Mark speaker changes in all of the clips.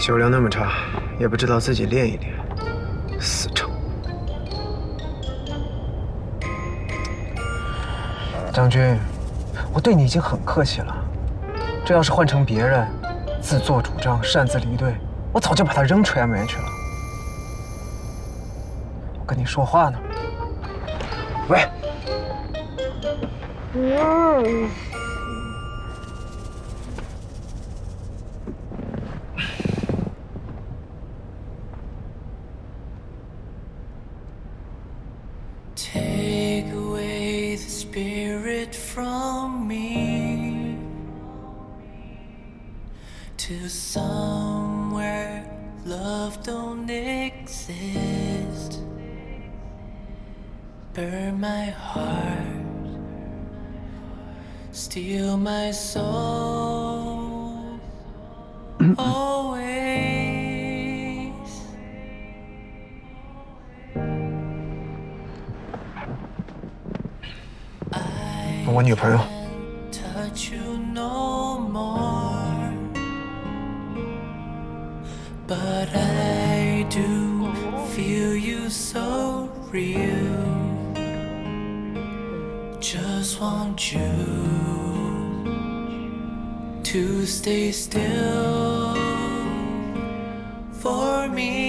Speaker 1: 酒量那么差，也不知道自己练一练，死撑。将军，我对你已经很客气了，这要是换成别人，自作主张、擅自离队，我早就把他扔垂崖里去了。我跟你说话呢。喂。嗯。
Speaker 2: To somewhere love don't exist. Burn my heart, steal my soul. Always.
Speaker 1: 我女朋友。
Speaker 2: But I do feel you so real. Just want you to stay still for me.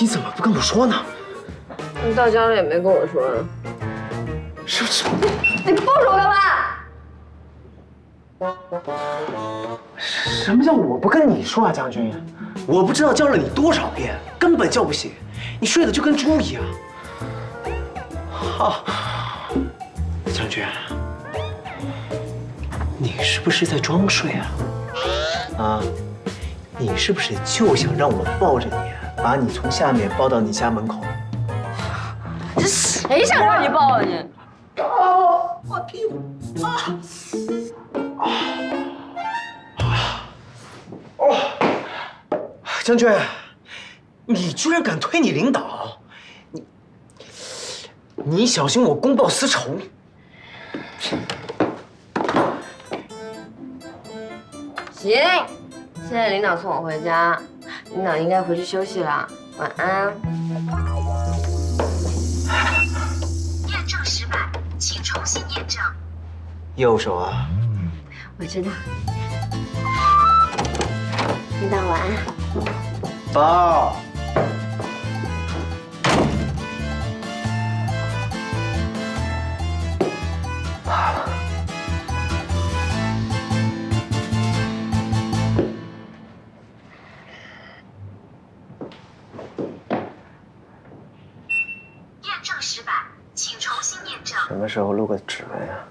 Speaker 3: 你
Speaker 1: 怎么不跟我说呢？
Speaker 3: 你到家了也没跟我说。
Speaker 1: 啊。是不是？
Speaker 3: 你抱着我干
Speaker 1: 嘛？什么叫我不跟你说啊，将军？我不知道叫了你多少遍，根本叫不醒，你睡得就跟猪一样。好，将军，你是不是在装睡啊？啊，你是不是就想让我抱着你，把你从下面抱到你家门口？
Speaker 3: 这谁想让你抱啊你？
Speaker 1: 啊，我屁股啊！啊！哦将军，你居然敢推你领导，你你小心我公报私仇！
Speaker 3: 行，现在领导送我回家，领导应该回去休息了，晚安。验证失败，请重新验证。
Speaker 1: 右手啊？
Speaker 3: 我知道。领导晚安。
Speaker 1: 宝，什么时候录个指纹啊？